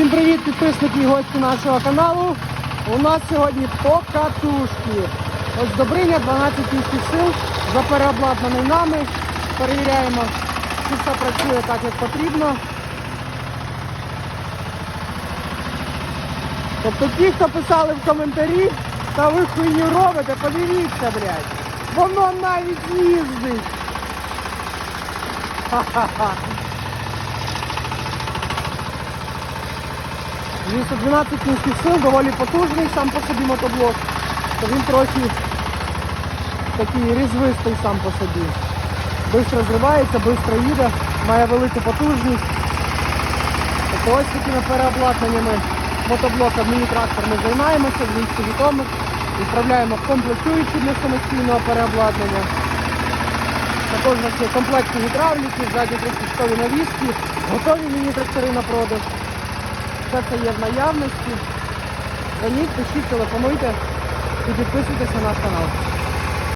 Всім привіт, підписники і гості нашого каналу. У нас сьогодні покатушки. Ось Добриня, 12 кінських сил, запереобладнаний нами. Перевіряємо, чи все працює так, як потрібно. Тобто ті, хто писали в коментарі, та ви хуйню робите, подивіться, блядь. Воно навіть їздить. Ха-ха-ха. 212 кінських сил, доволі потужний сам по собі мотоблок. То він трохи такий різвистий сам по собі. Бистро зривається, бистро їде, має велику потужність. Тобто ось такими переобладнаннями мотоблока міні-трактор ми займаємося, 200 Житомир. Відправляємо комплектуючі для самостійного переобладнання. Також у нас є комплексні гідравліки, задні трьохпістові навіски, готові міні-трактори на продаж. Все це є в наявності. Дзвоніть, пишіть, телефонуйте і підписуйтесь на наш канал.